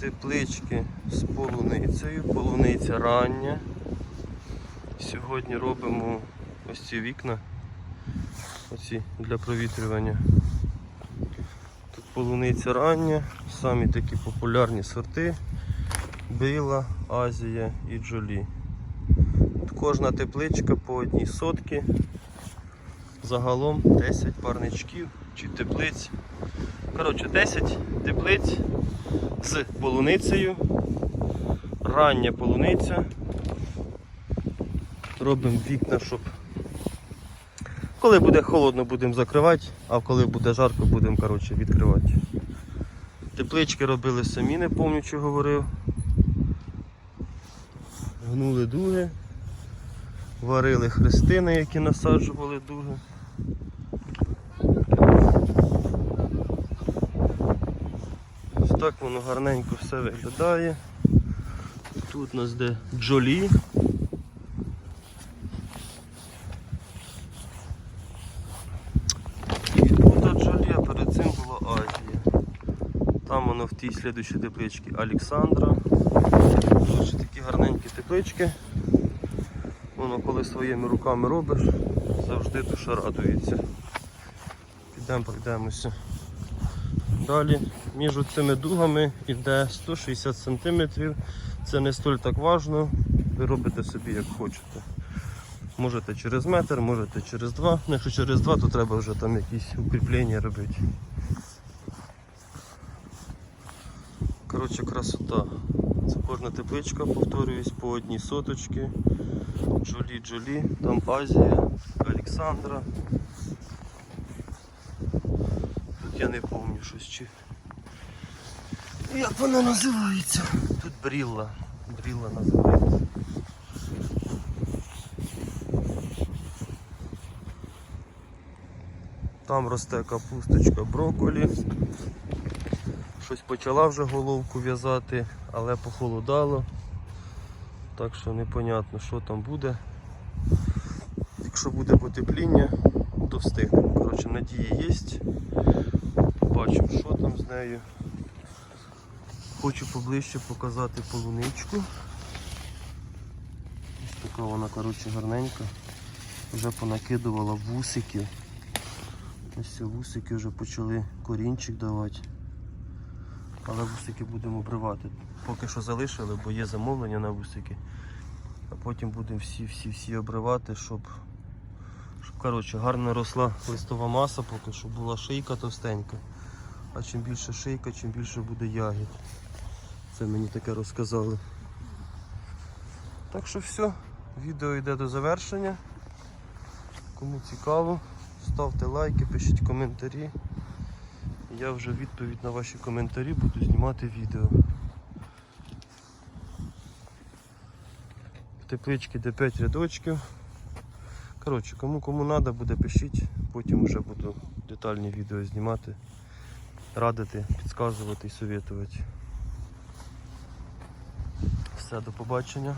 теплички з полуницею. Полуниця рання. Сьогодні робимо ось ці вікна оці для провітрювання. Тут полуниця рання, самі такі популярні сорти. Била, Азія і Джолі. Тут кожна тепличка по одній сотки. Загалом 10 парничків чи теплиць. Коротше, 10 теплиць з полуницею. Рання полуниця. Робимо вікна, щоб коли буде холодно, будемо закривати, а коли буде жарко, будемо коротше, відкривати. Теплички робили самі, не пам'ятаю, що говорив. Гнули дуги, варили хрестини, які насаджували дуги. Так воно гарненько все виглядає. Тут у нас де джолі. Тут джолі, а перед цим була Азія. Там воно в тій слідущій тепличці Олександра. Дуже такі гарненькі теплички. Воно коли своїми руками робиш, завжди душа радується. Підемо пройдемося. Далі між цими дугами йде 160 см. Це не столь так важно. Ви робите собі як хочете. Можете через метр, можете через два. Ну, Якщо через два, то треба вже там якісь укріплення робити. Коротше, красота. Це кожна тепличка, повторююсь, по одній соточки. Джолі Джолі, там Азія, Олександра. Я не пам'ятаю щось чи. Як вона називається? Тут Брілла. Брілла називається. Там росте капусточка брокколі. Щось почала вже головку в'язати, але похолодало. Так що непонятно, що там буде. Якщо буде потепління, то встигнемо. Коротше, надія є. Побачимо, що там з нею. Хочу поближче показати полуничку. Ось така вона коротше, гарненька. Вже понакидувала вусиків. Ось вусики вже почали корінчик давати. Але вусики будемо обривати. Поки що залишили, бо є замовлення на вусики. А потім будемо всі-всі-всі обривати, щоб, щоб коротше, гарно росла листова маса, поки що була шийка товстенька. А чим більше шийка, чим більше буде ягід. Це мені таке розказали. Так що все, відео йде до завершення. Кому цікаво, ставте лайки, пишіть коментарі. Я вже відповідь на ваші коментарі буду знімати відео. В тепличці де 5 рядочків. Коротше, кому кому треба буде, пишіть, потім вже буду детальні відео знімати, радити, підказувати і совітувати. Все, до побачення.